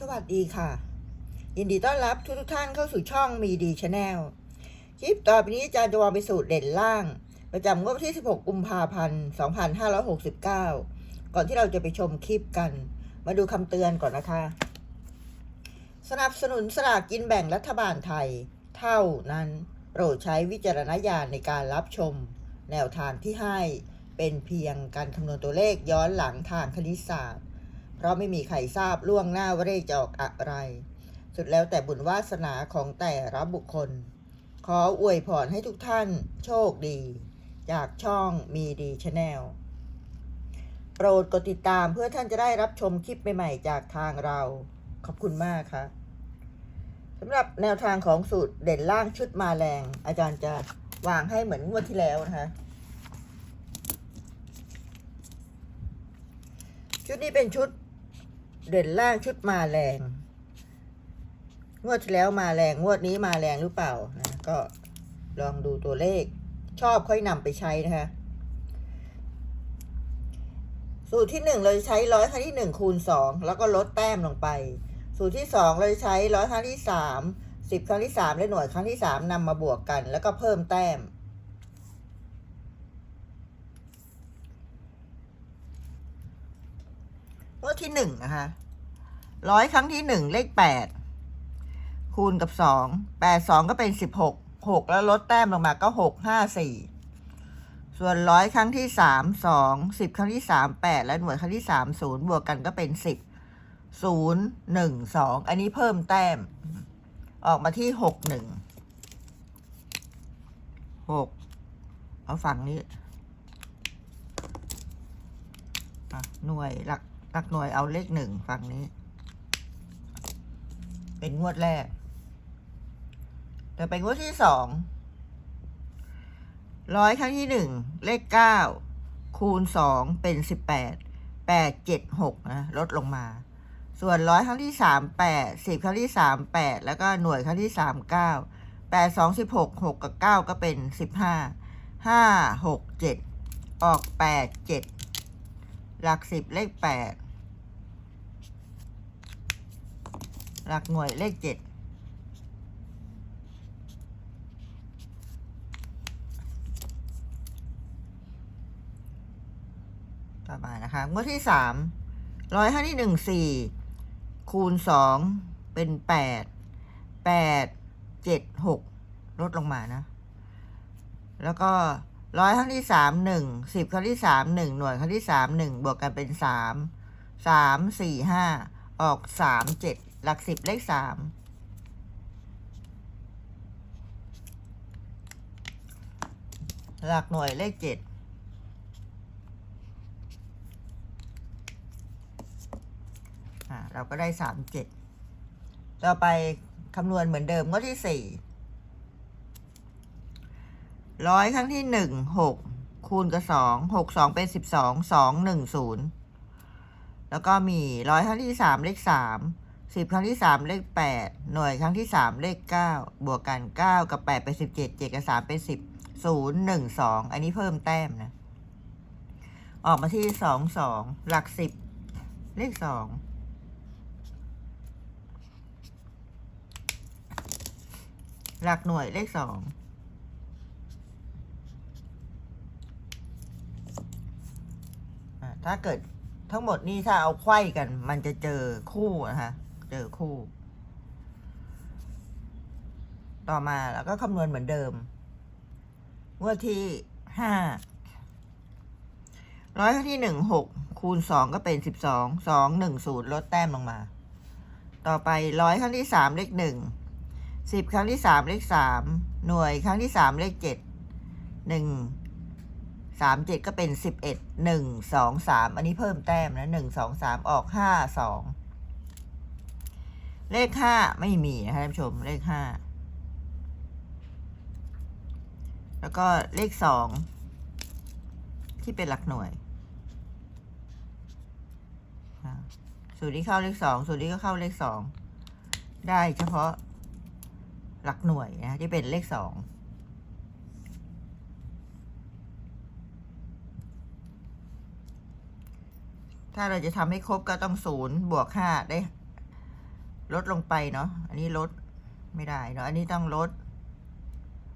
สวัสดีค่ะ ยินดีต้อนรับทุกทุกท่านเข้าสู่ช่องมีดีชาแนลคลิปต่อไปนี้อาจารย์จะวางไปสูตรเด่นล่าง ประจำงวดวันที่ 16 กุมภาพันธ์ 2569 ก่อนที่เราจะไปชมคลิปกัน มาดูคำเตือนก่อนนะคะ สนับสนุนสลากกินแบ่งรัฐบาลไทย เท่านั้นโปรดใช้วิจารณญาณในการรับชม แนวทางที่ให้เป็นเพียงการคำนวณตัวเลขย้อนหลังทางคณิตศาสตร์ เพราะไม่มีใครทราบล่วงหน้าว่าเลขจะออกอะไร สุดแล้วแต่บุญวาสนาของแต่ละบุคคล ขออวยพรให้ทุกท่านโชคดี จากช่องมีดีชาแนลโปรดกดติดตามเพื่อท่านจะได้รับชมคลิปใหม่ๆจากทางเรา ขอบคุณมากค่ะสำหรับแนวทางของสูตรเด่นล่างชุดมาแรง อาจารย์จะวางให้เหมือนงวดที่แล้วนะคะ ชุดนี้เป็นชุด เด่นล่างชุดมาแรง งวดที่แล้วมาแรง งวดนี้มาแรงหรือเปล่านะก็ลองดูตัวเลข ชอบค่อยนำไปใช้นะคะ สูตรที่หนึ่งเราจะใช้ร้อยครั้งที่หนึ่งคูณสองแล้วก็ลดแต้มลงไป สูตรที่สองเราจะใช้ร้อยครั้งที่สามสิบครั้งที่สามและหน่วยครั้งที่สามนำมาบวกกัน แล้วก็เพิ่มแต้ม งวที่หนึ่งนะคะร้อยครั้งที่หนึ่งเลขแปดคูณกับสองแปดสองก็เป็นสิบหกหกแล้วลดแต้มลงมาก็หกห้าสี่ส่วนร้อยครั้งที่สามสองสิบครั้งที่สามแปดและหน่วยครั้งที่สามศูนย์บวกกันก็เป็นสิบศูนย์หนึ่งสองอันนี้เพิ่มแต้ม ออกมาที่หกหนึ่งหกเอาฝั่งนี้หน่วยหลัก หลักหน่วยเอาเลขหนึ่งฝั่งนี้ เป็นงวดแรก แต่เป็นงวดที่สองร้อยครั้งที่หนึ่งเลขเก้าคูณสองเป็นสิบแปดแปดเจ็ดหกนะลดลงมา ส่วนร้อยครั้งที่สามแปดสิบครั้งที่สามแปดแล้วก็หน่วยครั้งที่สามเก้าแปดสองสิบหกหกกับเก้าก็เป็นสิบห้าห้าหกเจ็ดออกแปดเจ็ดหลักสิบเลขแปด หลักหน่วยเลขเจ็ดต่อมานะคะงวดที่สามร้อยห้าที่หนึ่งสี่คูณสองเป็นแปดแปดเจ็ดหกลดลงมานะ แล้วก็ร้อยครั้งที่สามหนึ่งสิบครั้งที่สามหนึ่งหน่วยครั้งที่สามหนึ่งบวกกันเป็นสามสามสี่ห้าออกสามเจ็ด หลักสิบเลขสามหลักหน่วยเลขเจ็ดเราก็ได้สามเจ็ดต่อไปคำนวณเหมือนเดิมงวดที่สี่ร้อยครั้งที่หนึ่งหกคูณกับสองหกสองเป็นสิบสองสองหนึ่งศูนย์แล้วก็มีร้อยครั้งที่สามเลขสาม สิบครั้งที่สามเลขแปดหน่วยครั้งที่สามเลขเก้าบวกกันเก้ากับแปดเป็นสิบเจ็ดเจ็ดกับสามเป็นสิบศูนย์หนึ่งสองอันนี้เพิ่มแต้มนะ ออกมาที่สองสองหลักสิบเลขสองหลักหน่วยเลขสองอ่าถ้าเกิดทั้งหมดนี่ถ้าเอาไขว้กัน มันจะเจอคู่นะคะ เจอคู่ ต่อมาแล้วก็คำนวณเหมือนเดิมงวดที่ห้าร้อยครั้งที่หนึ่งหกคูณสองก็เป็นสิบสองสองหนึ่งศูนย์ลดแต้มลงมา ต่อไปร้อยครั้งที่สามเลขหนึ่งสิบครั้งที่สามเลขสามหน่วยครั้งที่สามเลขเจ็ดหนึ่งสามเจ็ดก็เป็นสิบเอ็ดหนึ่งสองสามอันนี้เพิ่มแต้มนะหนึ่งสองสามออกห้าสอง เลขห้าไม่มีนะคะท่านผู้ชมเลขห้าแล้วก็เลขสองที่เป็นหลักหน่วยสูตรที่เข้าเลขสองสูตรนี้ก็เข้าเลขสองได้เฉพาะหลักหน่วยนะที่เป็นเลขสองถ้าเราจะทำให้ครบก็ต้องศูนย์บวกห้าได้ ลดลงไปเนาะ อันนี้ลดไม่ได้เนาะ อันนี้ต้องลด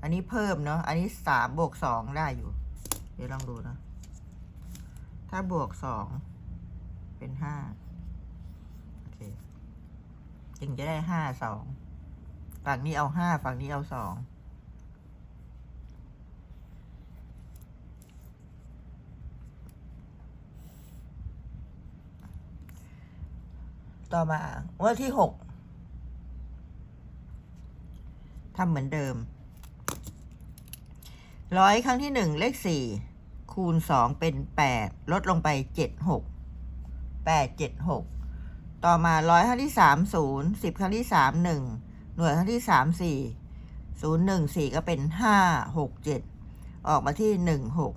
อันนี้เพิ่มเนาะ อันนี้สามบวกสองได้อยู่ เดี๋ยวลองดูเนาะ ถ้าบวกสองเป็นห้าโอเค จึงจะได้ห้าสอง ฝั่งนี้เอาห้าฝั่งนี้เอาสอง ต่อมาว่าที่หกทำเหมือนเดิม ร้อยครั้งที่หนึ่งเลขสี่คูณสองเป็นแปดลดลงไปเจ็ดหกแปดเจ็ดหกต่อมาร้อยครั้งที่สามศูนย์สิบครั้งที่สามหนึ่งหน่วยครั้งที่สามสี่ศูนย์หนึ่งสี่ก็เป็นห้าหกเจ็ดออกมาที่หนึ่งหก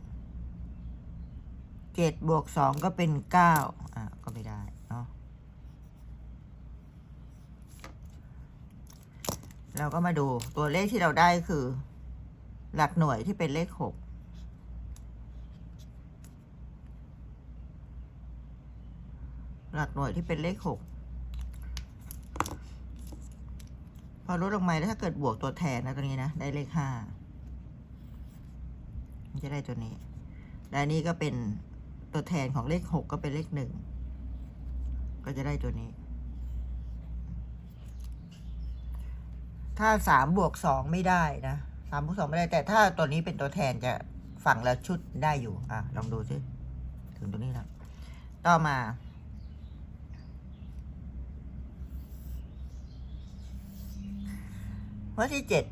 เจ็ดบวกสองก็เป็นเก้าอะก็ไม่ได้ เราก็มาดูตัวเลขที่เราได้คือ หลักหน่วยที่เป็นเลขหกหลักหน่วยที่เป็นเลขหกพอลดลงมาแล้วถ้าเกิดบวกตัวแทนนะตัวนี้นะ ได้เลขห้ามันจะได้ตัวนี้ และนนี้ก็เป็นตัวแทนของเลขหกก็เป็นเลขหนึ่งก็จะได้ตัวนี้ ถ้าสามบวกสองไม่ได้นะสามบวกสองไม่ได้ แต่ถ้าตัวนี้เป็นตัวแทนจะฝั่งละชุดได้อยู่ อะ ลองดูสิถึงตรงนี้แล้วต่อมา ข้อที่เจ็ด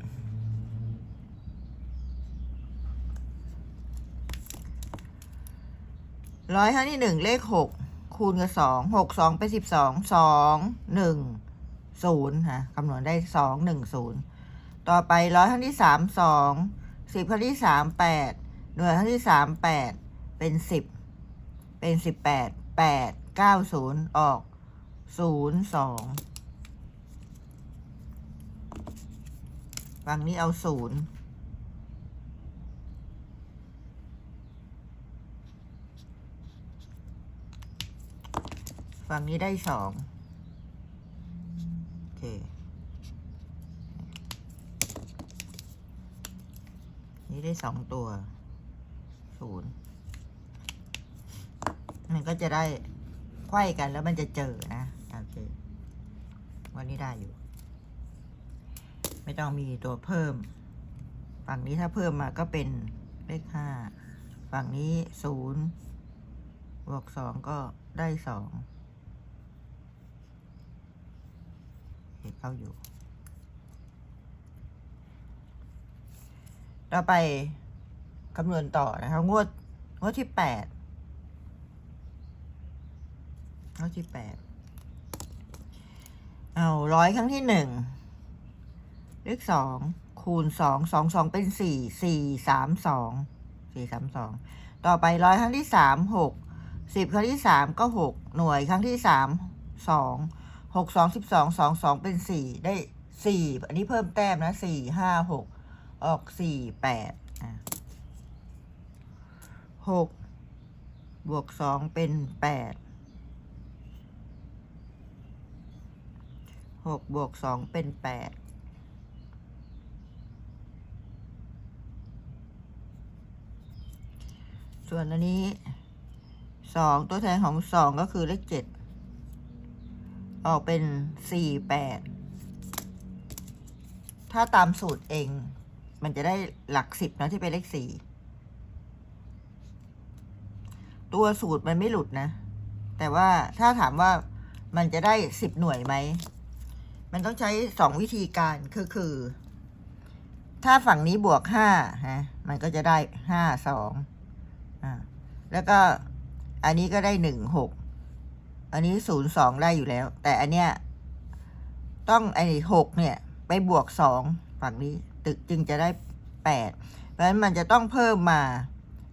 ร้อยครั้งที่หนึ่งเลขหกคูณกับสองหกสองเป็นสิบสองสองหนึ่ง ศูนย์ฮะคำนวณได้สองหนึ่งศูนย์ต่อไปร้อยครั้งที่สามสองสิบครั้งที่สามแปดหน่วยครั้งที่สามแปดเป็นสิบเป็นสิบแปดแปดเก้าศูนย์ออกศูนย์สองฝั่งนี้เอาศูนย์ฝั่งนี้ได้สอง เค นี่ได้สองตัวศูนย์มันก็จะได้ไขว้กันแล้วมันจะเจอนะโอเควันนี้ได้อยู่ ไม่ต้องมีตัวเพิ่ม ฝั่งนี้ถ้าเพิ่มมาก็เป็นเลขห้าฝั่งนี้ศูนย์บวกสองก็ได้สอง เห็นเข้าอยู่ ต่อไปคำนวณต่อนะครับงวด งวดที่แปดงวดที่แปดเอาร้อยครั้งที่หนึ่งเลขสองคูณสองสองสองเป็นสี่สี่สามสองสี่สามสองต่อไปร้อยครั้งที่สามหกสิบครั้งที่สามก็หกหน่วยครั้งที่สามสอง หกสองสิบสองสองสองเป็นสี่ได้สี่อันนี้เพิ่มแต้มนะสี่ห้าหกออกสี่แปดหกบวกสองเป็นแปดหกบวกสองเป็นแปดส่วนอันนี้สองตัวแทนของสองก็คือเลขเจ็ด ออกเป็นสี่แปดถ้าตามสูตรเอง มันจะได้หลักสิบนะที่เป็นเลขสี่ตัวสูตรมันไม่หลุดนะ แต่ว่าถ้าถามว่ามันจะได้สิบหน่วยไหม มันต้องใช้สองวิธีการคือคือ ถ้าฝั่งนี้บวกห้าฮะมันก็จะได้ห้าสองอ่าแล้วก็อันนี้ก็ได้หนึ่งหก อันนี้ศูนย์สองได้อยู่แล้ว แต่อันเนี้ยต้องไอ้หกเนี่ย ไปบวกสองฝั่งนี้ ตึกจึงจะได้แปดเพราะฉะนั้นมันจะต้องเพิ่มมา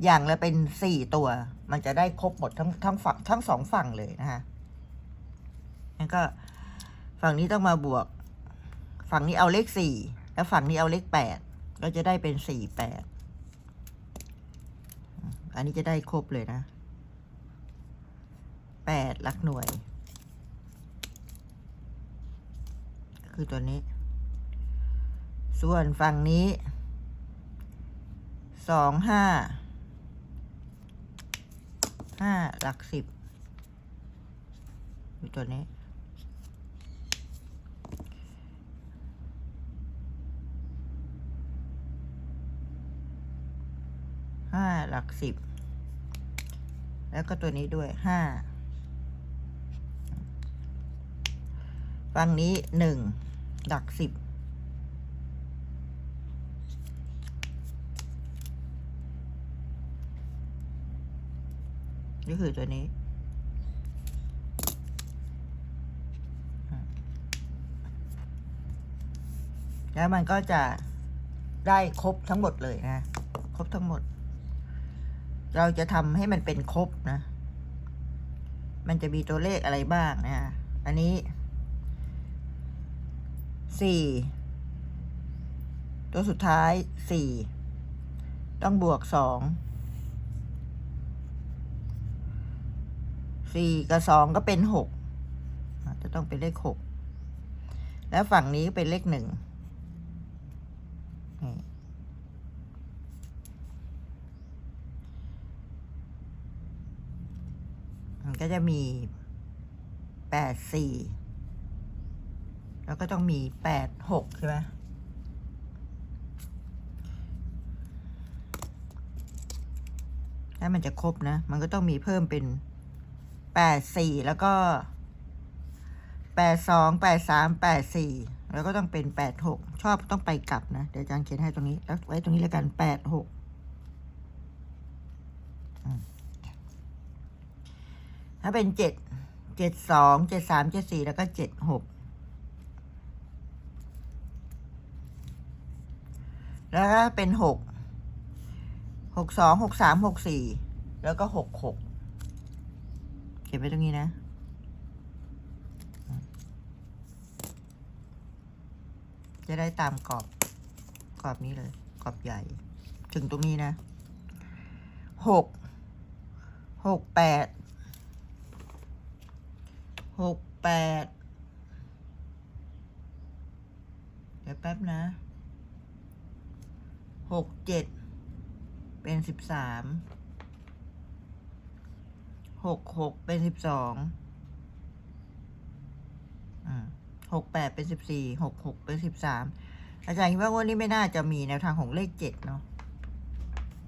อย่างละเป็นสี่ตัว มันจะได้ครบหมดทั้งทั้งฝั่งทั้งสองฝั่งเลยนะคะแล้วก็ฝั่งนี้ต้องมาบวก ฝั่งนี้เอาเลขสี่แล้วฝั่งนี้เอาเลขแปดก็จะได้เป็นสี่แปดอันนี้จะได้ครบเลยนะ แปดหลักหน่วย คือตัวนี้ ส่วนฝั่งนี้สองห้าห้าหลักสิบอยู่ตัวนี้ห้าหลักสิบ แล้วก็ตัวนี้ด้วยห้า ฝั่งนี้หนึ่งหลักสิบก็คือตัวนี้ แล้วมันก็จะได้ครบทั้งหมดเลยนะ ครบทั้งหมด เราจะทำให้มันเป็นครบนะ มันจะมีตัวเลขอะไรบ้างนะ อันนี้ สี่ตัวสุดท้ายสี่ต้องบวกสองสี่กับสองก็เป็นหกจะต้องเป็นเลขหกแล้วฝั่งนี้เป็นเลขหนึ่งมันก็จะมีแปดสี่ แล้วก็ต้องมีแปดหกใช่ไหมถ้ามันจะครบนะ มันก็ต้องมีเพิ่มเป็นแปดสี่แล้วก็แปดสองแปดสามแปดสี่แล้วก็ต้องเป็นแปดหกชอบต้องไปกลับนะ เดี๋ยวอาจารย์เขียนให้ตรงนี้แล้วไว้ตรงนี้แล้วกันแปดหกถ้าเป็นเจ็ดเจ็ดสองเจ็ดสามเจ็ดสี่แล้วก็เจ็ดหก แล้วก็เป็นหกหกสองหกสามหกสี่แล้วก็หกหกเก็บไว้ตรงนี้นะ จะได้ตามกรอบกรอบนี้เลย กรอบใหญ่ ถึงตรงนี้นะหกหกแปดหกแปดเดี๋ยวแป๊บนะ หกเจ็ดเป็นสิบสามหกหกเป็นสิบสองหกแปดเป็นสิบสี่หกหกเป็นสิบสามอาจารย์คิดว่างวันนี้ไม่น่าจะมีแนวทางของเลขเจ็ดเนาะ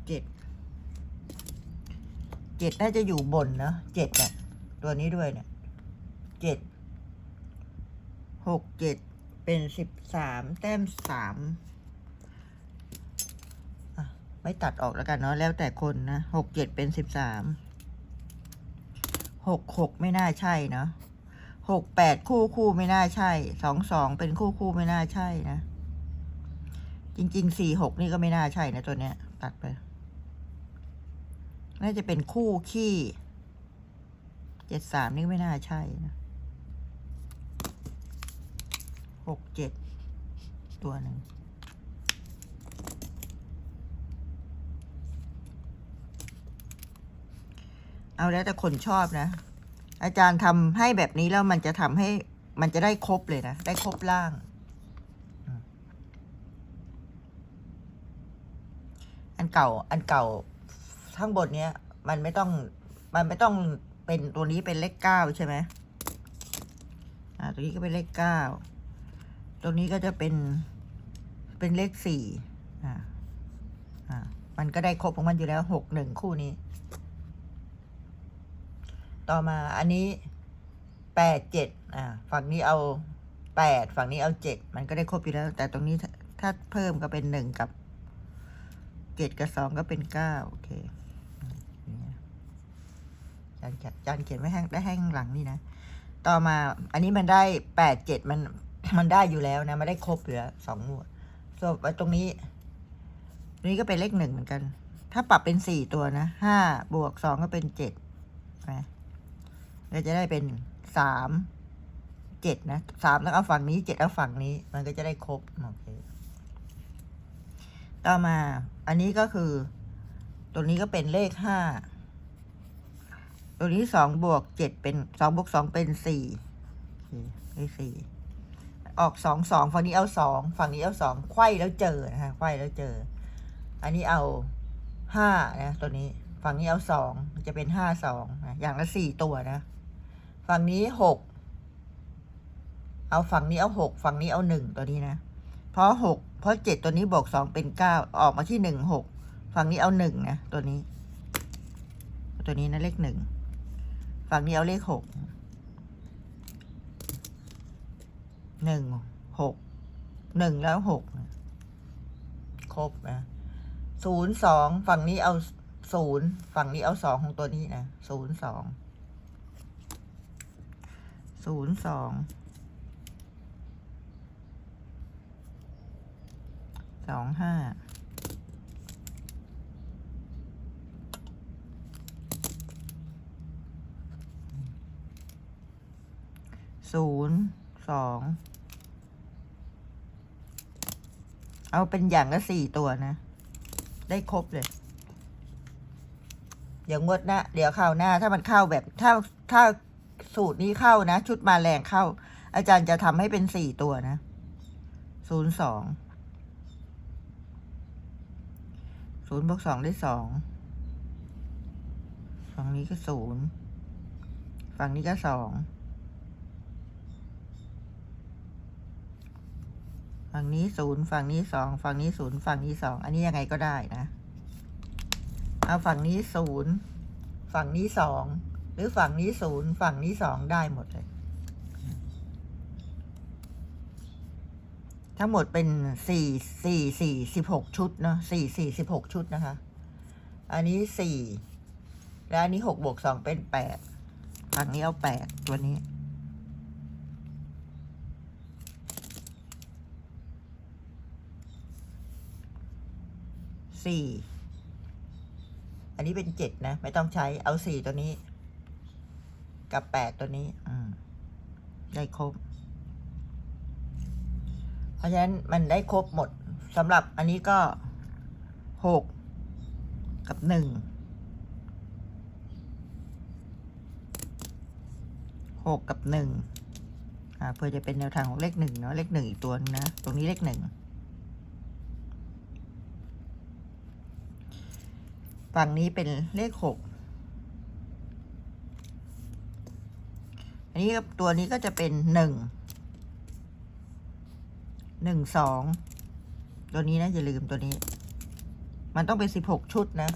เจ็ดเจ็ดน่าจะอยู่บนเนาะเจ็ดเนี่ยตัวนี้ด้วยเนี่ยเจ็ดหกเจ็ดเป็นสิบสามแต้มสาม ไม่ตัดออกแล้วกันเนาะแล้วแต่คนนะหกเจ็ดเป็นสิบสามหกหกไม่น่าใช่เนาะหกแปดคู่คู่ไม่น่าใช่สองสองเป็นคู่คู่ไม่น่าใช่นะ จริงๆสี่หกนี่ก็ไม่น่าใช่นะตัวเนี้ย ตัดไป น่าจะเป็นคู่ขี้เจ็ดสามนี่ไม่น่าใช่นะหกเจ็ดตัวหนึ่ง เอาแล้วแต่คนชอบนะ อาจารย์ทำให้แบบนี้แล้วมันจะทำให้มันจะได้ครบเลยนะ ได้ครบล่าง อันเก่า อันเก่าข้างบนเนี้ย มันไม่ต้อง มันไม่ต้องเป็นตัวนี้เป็นเลขเก้าใช่ไหมอ่า ตัวนี้ก็เป็นเลขเก้า ตัวนี้ก็จะเป็น เป็นเลขสี่อ่า อ่า มันก็ได้ครบของมันอยู่แล้วหกหนึ่งคู่นี้ ต่อมาอันนี้แปดเจ็ดอ่าฝั่งนี้เอาแปดฝั่งนี้เอาเจ็ดมันก็ได้ครบอยู่แล้ว แต่ตรงนี้ถ้าเพิ่มก็เป็นหนึ่งกับเจ็ดกับสองก็เป็นเก้าโอเคอืมจานจานเขียนไว้ให้ได้ให้ข้างหลังนี่นะ ต่อมาอันนี้มันได้แปดเจ็ดมันมันได้อยู่แล้วนะมันได้ครบอยู่แล้วสองหมวดส่วนตรงนี้ตรงนี้ก็เป็นเลขหนึ่งเหมือนกัน ถ้าปรับเป็นสี่ตัวนะห้าบวกสองก็เป็นเจ็ดนะ เราจะได้เป็นสามเจ็ดนะสามแล้วเอาฝั่งนี้เจ็ดเอาฝั่งนี้ มันก็จะได้ครบโอเคต่อมา อันนี้ก็คือ ตัวนี้ก็เป็นเลขห้าตัวนี้สองบวกเจ็ดเป็นสองบวกสองเป็นสี่เคเลขสี่ออกสองสองฝั่งนี้เอาสองฝั่งนี้เอาสองไขว้แล้วเจอนะคะไขว้แล้วเจอ อันนี้เอาห้านะ ตัวนี้ ฝั่งนี้เอาสองจะเป็นห้าสองนะอย่างละสี่ตัวนะ ฝั่งนี้หกเอาฝั่งนี้เอาหกฝั่งนี้เอาหนึ่งตัวนี้นะ เพราะหกเพราะเจ็ดตัวนี้บวกสองเป็นเก้าออกมาที่หนึ่งหกฝั่งนี้เอาหนึ่งนะตัวนี้ ตัวนี้นะเลขหนึ่งฝั่งนี้เอาเลขหกหนึ่งหกหนึ่งแล้วหกครบนะศูนย์สองฝั่งนี้เอาศูนย์ฝั่งนี้เอาสองของตัวนี้นะศูนย์สอง ศูนย์สองสองห้าศูนย์สองเอาเป็นอย่างละสี่ตัวนะ ได้ครบเลย เดี๋ยวงวดหน้า เดี๋ยวคราวหน้า ถ้ามันเข้าแบบ ถ้าถ้า สูตรนี้เข้านะ ชุดมาแรงเข้า อาจารย์จะทำให้เป็นสี่ตัวนะศูนย์สองศูนย์บวกสองได้สองฝั่งนี้ก็ศูนย์ฝั่งนี้ก็สองฝั่งนี้ศูนย์ฝั่งนี้สองฝั่งนี้ศูนย์ฝั่งนี้สองอันนี้ยังไงก็ได้นะ เอาฝั่งนี้ศูนย์ฝั่งนี้สอง รือฝั่งนี้ศูนย์ฝั่งนี้สองได้หมดเลย ทั้งหมดเป็นสี่สี่สี่สิบหกชุดเนาะสี่สี่สิบหกชุดนะคะ อันนี้สี่และอันนี้หกบวกสองเป็นแปดฝั่งนี้เอาแปดตัวนี้สี่อันนี้เป็นเจ็ดนะ ไม่ต้องใช้เอาสี่ตัวนี้ กับแปดตัวนี้ อืม ได้ครบ เพราะฉะนั้นมันได้ครบหมดสำหรับอันนี้ก็หกกับหนึ่งหกกับหนึ่งอ่าเพื่อจะเป็นแนวทางของเลขหนึ่งเนาะเลขหนึ่งอีกตัวนึงนะตรงนี้เลขหนึ่งฝั่งนี้เป็นเลขหก นนี้ก็ตัวนี้ก็จะเป็นหนึ่งหนึ่งสองตัวนี้นะอย่าลืมตัวนี้ มันต้องเป็นสิบหกชุดนะ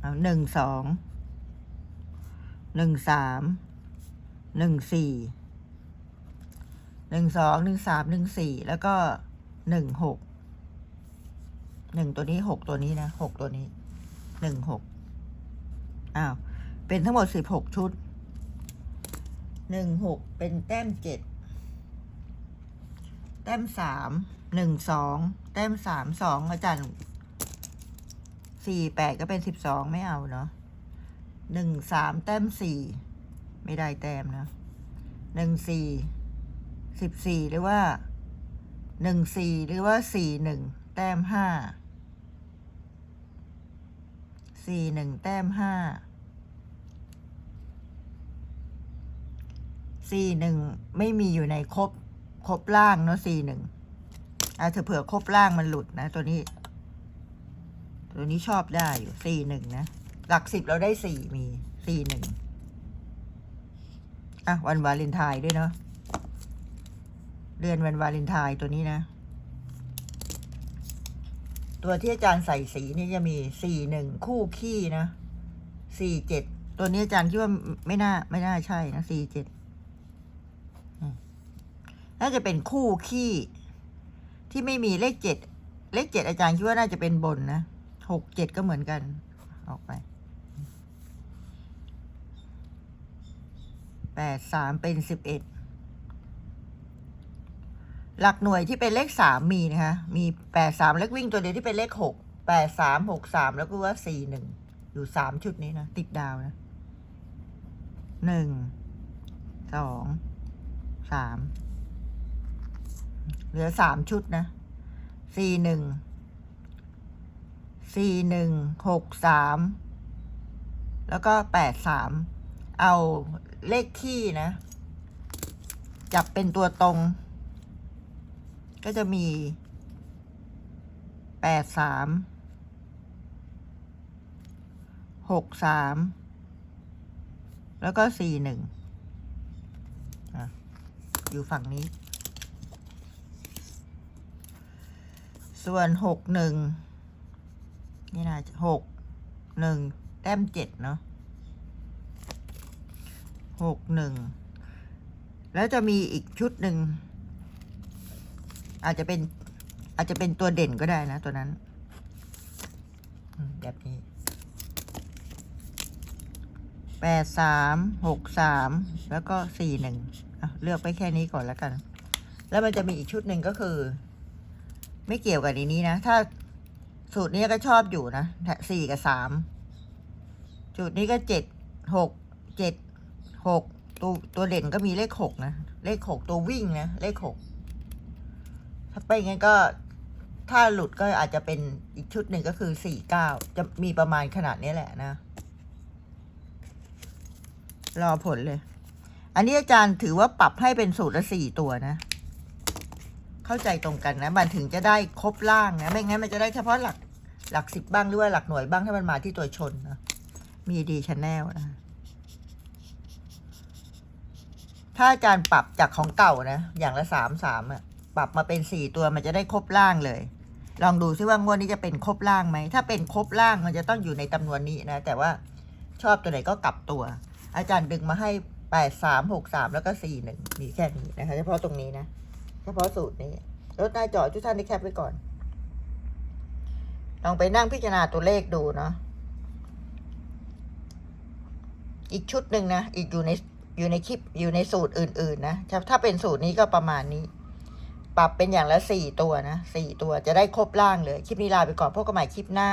เอาหนึ่งสองหนึ่งสามหนึ่งสี่หนึ่งสองหนึ่งสามหนึ่งสี่แล้วก็หนึ่งหกหนึ่งตัวนี้หกตัวนี้นะหกตัวนี้หนึ่งหกอ้าวเป็นทั้งหมดสิบหกชุด หนึ่งหกเป็นแต้มเจ็ดแต้มสามหนึ่งสองแต้มสามสองอาจารย์สี่แปดก็เป็นสิบสองไม่เอาเนาะหนึ่งสามแต้มสี่ไม่ได้แต้มนะหนึ่งสี่สิบสี่หรือว่าหนึ่งสี่หรือว่าสี่หนึ่งแต้มห้าสี่หนึ่งแต้มห้า สี่หนึ่งไม่มีอยู่ในครบครบล่างเนาะสี่หนึ่งอาจจะเผื่อครบล่างมันหลุดนะ ตัวนี้ ตัวนี้ชอบได้อยู่สี่หนึ่งนะหลักสิบเราได้สี่มีสี่หนึ่งอะวันวาเลนไทน์ด้วยเนาะเดือนวันวาเลนไทน์ตัวนี้นะ ตัวที่อาจารย์ใส่สีนี่จะมีสี่หนึ่งคู่ขี้นะสี่เจ็ดตัวนี้อาจารย์คิดว่าไม่น่าไม่น่าใช่นะสี่เจ็ด น่าจะเป็นคู่ขี้ที่ไม่มีเลขเจ็ดเลขเจ็ดอาจารย์คิดว่าน่าจะเป็นบนนะหกเจ็ดก็เหมือนกัน ออกไปแปดสามเป็นสิบเอ็ดหลักหน่วยที่เป็นเลขสามมีนะคะมีแปดสามเลขวิ่งตัวเดียวที่เป็นเลขหกแปดสามหกสามแล้วก็ว่าสี่หนึ่งอยู่สามชุดนี้นะติดดาวนะหนึ่งสองสาม เหลือสามชุดนะสี่หนึ่งสี่หนึ่งหกสามแล้วก็แปดสามเอาเลขที่นะ จับเป็นตัวตรง ก็จะมีแปดสามหกสามแล้วก็สี่หนึ่งอยู่ฝั่งนี้ ส่วนหกหนึ่งนี่นะหกหนึ่งแต้มเจ็ดเนาะหกหนึ่งแล้วจะมีอีกชุดหนึ่ง อาจจะเป็นอาจจะเป็นตัวเด่นก็ได้นะตัวนั้น แบบนี้แปดสามหกสามแล้วก็สี่หนึ่งเลือกไปแค่นี้ก่อนแล้วกัน แล้วมันจะมีอีกชุดหนึ่งก็คือ ไม่เกี่ยวกับในนี้นะ ถ้าสูตรนี้ก็ชอบอยู่นะสี่กับสามสูตรนี้ก็เจ็ดหกเจ็ดหกตัวตัวเด่นก็มีเลขหกนะ เลขหกตัววิ่งนะ เลขหกถ้าไปงั้นก็ถ้าหลุดก็อาจจะเป็นอีกชุดหนึ่งก็คือสี่เก้าจะมีประมาณขนาดนี้แหละนะ รอผลเลย อันนี้อาจารย์ถือว่าปรับให้เป็นสูตรละสี่ตัวนะ เข้าใจตรงกันนะ มันถึงจะได้ครบล่างนะไม่งั้นมันจะได้เฉพาะหลักหลักสิบบ้างหรือว่าหลักหน่วยบ้างถ้ามันมาที่ตัวชนนะมีดีชแนลนะถ้าอาจารย์ปรับจากของเก่านะ อย่างละสามสามอะปรับมาเป็นสี่ตัวมันจะได้ครบล่างเลย ลองดูซิว่างวดนี้จะเป็นครบล่างไหม ถ้าเป็นครบล่างมันจะต้องอยู่ในจำนวนนี้นะ แต่ว่าชอบตัวไหนก็กลับตัว อาจารย์ดึงมาให้แปดสามหกสามแล้วก็สี่หนึ่งมีแค่นี้นะคะเฉพาะตรงนี้นะ ฉพาะสูตรนี้รถหน้าจอทุกท่านได้แคปไว้ก่อน ลองไปนั่งพิจารณาตัวเลขดูเนาะอีกชุดหนึ่งนะอีกอยู่ในอยู่ในคลิปอยู่ในสูตรอื่น ๆ นะถ้าถ้าเป็นสูตรนี้ก็ประมาณนี้ ปรับเป็นอย่างละสี่ตัวนะสี่ตัวจะได้ครบล่างเลย คลิปนี้ลาไปก่อนพบกันใหม่คลิปหน้า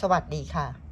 สวัสดีค่ะ